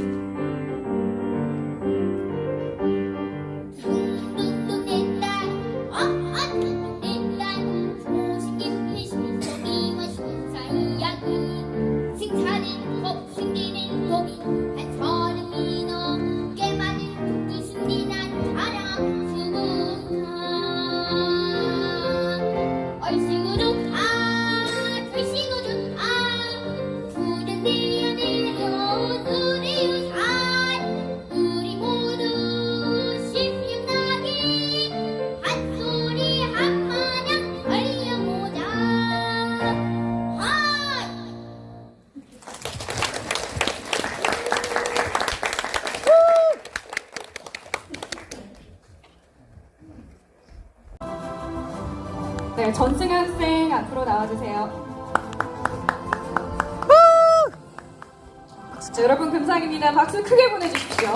you. 앞으로 나와주세요. 자, 여러분 금상입니다. 박수 크게 보내주십시오.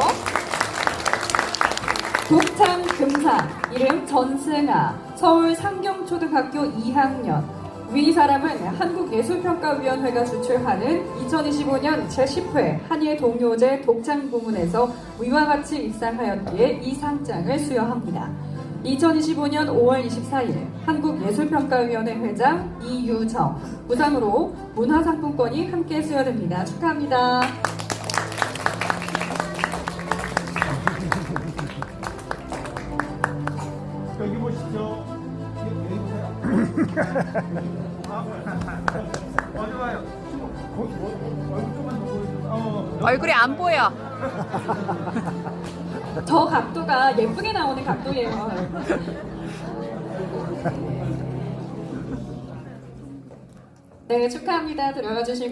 독창 금상 이름 전승아 서울 상경초등학교 2학년 위 사람은 한국예술평가위원회가 주최하는 2025년 제10회 한예 동요제 독창 부문에서 위와 같이 입상하였기에 이 상장을 수여합니다. 2025년 5월 24일 한국예술평가위원회 회장 이유정 부상으로 문화상품권이 함께 수여됩니다. 축하합니다. 여기 보시죠. 여기 보세요. 어, 좋아요. 거기 뭐, 얼굴 좀만 더 보여줘. 어, 얼굴이 안 보여. 저 각도가 예쁘게 나오는 각도예요. 네, 축하합니다. 들어가 주시고.